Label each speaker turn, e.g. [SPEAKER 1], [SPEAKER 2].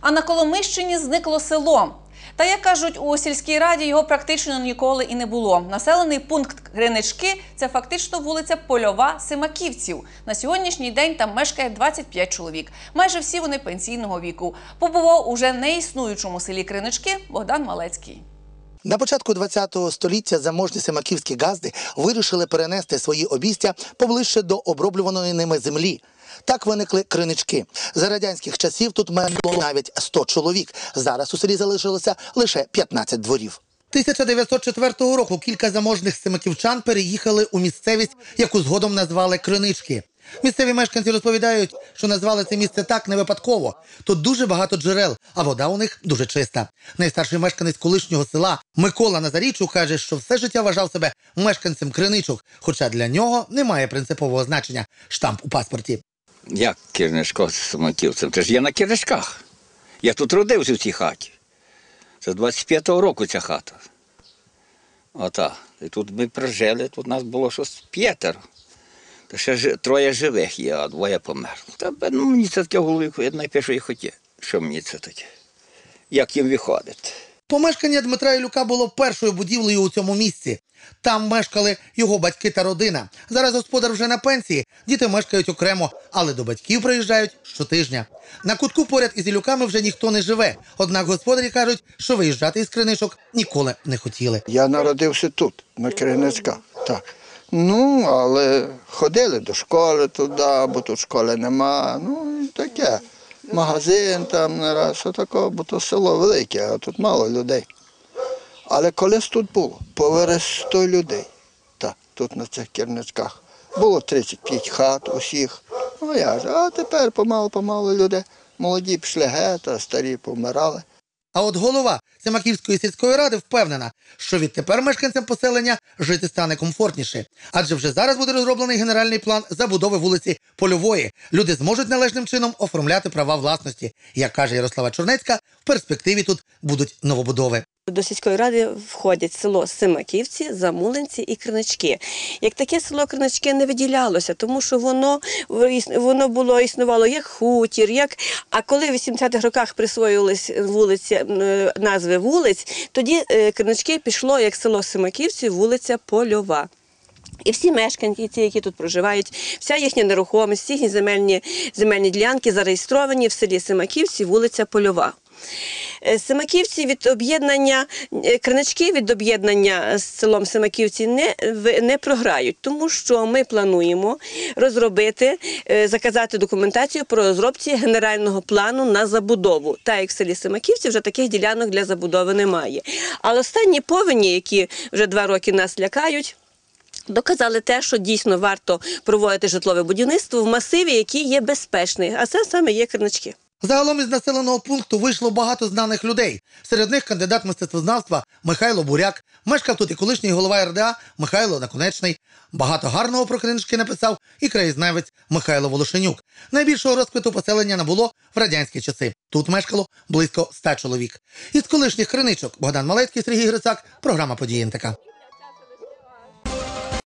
[SPEAKER 1] А на Коломищині зникло село. Та як кажуть, у сільській раді його практично ніколи і не було. Населений пункт Кринички це фактично вулиця Польова Симаківців. На сьогоднішній день там мешкає 25 чоловік. Майже всі вони пенсійного віку. Побував уже неіснуючому селі Кринички Богдан Малецький.
[SPEAKER 2] На початку ХХ століття заможні семаківські газди вирішили перенести свої обістя поближче до оброблюваної ними землі. Так виникли кринички. За радянських часів тут мешкало навіть 100 чоловік. Зараз у селі залишилося лише 15 дворів. 1904 року кілька заможних семаківчан переїхали у місцевість, яку згодом назвали Кринички. Місцеві мешканці розповідають, що назвали це місце так не випадково. Тут дуже багато джерел, а вода у них дуже чиста. Найстарший мешканець колишнього села Микола Назарійчук каже, що все життя вважав себе мешканцем Криничок, хоча для нього немає принципового значення штамп у паспорті.
[SPEAKER 3] Як Кірничко з самотівцем? Це ж я на Кірничках. Я тут родився в цій хаті. Це з 25-го року ця хата. Ота. І тут ми прожили, тут нас було щось п'ятеро. Та ще жи- троє живих є, а двоє померли. Та ну, мені це таке в голові, я найперше і хотів. Що мені це таке? Як їм виходить?
[SPEAKER 2] Помешкання Дмитра Ілюка було першою будівлею у цьому місці. Там мешкали його батьки та родина. Зараз господар вже на пенсії, діти мешкають окремо, але до батьків приїжджають щотижня. На кутку поряд із Ілюками вже ніхто не живе. Однак господарі кажуть, що виїжджати із криничок ніколи не хотіли.
[SPEAKER 4] Я народився тут, на Креницьках. Так. Ну, але ходили до школи туди, бо тут школи нема. Ну і таке. Магазин там не раз, отако, бо то село велике, а тут мало людей. Але колись тут було, поверх 100 людей. Так, тут на цих керничках. Було 35 хат усіх. Ну я ж, а тепер помалу-помалу люди молоді пішли геть, старі помирали.
[SPEAKER 2] А от голова Семаківської сільської ради впевнена, що відтепер мешканцям поселення жити стане комфортніше. Адже вже зараз буде розроблений генеральний план забудови вулиці Польової. Люди зможуть належним чином оформляти права власності. Як каже Ярослава Чорнецька, в перспективі тут будуть новобудови.
[SPEAKER 5] До сільської ради входять село Симаківці, Замулинці і Кринички. Як таке село Кринички не виділялося, тому що воно, воно було існувало як хутір, як а коли в 80-х роках присвоювались вулиці е, назви вулиць, тоді е, Кринички пішло як село Симаківці, вулиця Польова. І всі мешканці, які тут проживають, вся їхня нерухомість, всі їхні земельні, земельні ділянки зареєстровані в селі Симаківці, вулиця Польова. Е, Семаківці від об'єднання, е, кринички від об'єднання з селом Семаківці не, не програють, тому що ми плануємо розробити, е, заказати документацію про розробці генерального плану на забудову. Так як в селі Семаківці вже таких ділянок для забудови немає. Але останні повені, які вже два роки нас лякають. Доказали те, що дійсно варто проводити житлове будівництво в масиві, який є безпечний, а це саме є кринички.
[SPEAKER 2] Загалом із населеного пункту вийшло багато знаних людей. Серед них кандидат мистецтвознавства Михайло Буряк, мешкав тут і колишній голова РДА Михайло Наконечний. Багато гарного про кринички написав і краєзнавець Михайло Волошенюк. Найбільшого розквіту поселення набуло в радянські часи. Тут мешкало близько ста чоловік. Із колишніх криничок Богдан Малецький, Сергій Грицак, програма «Події НТК».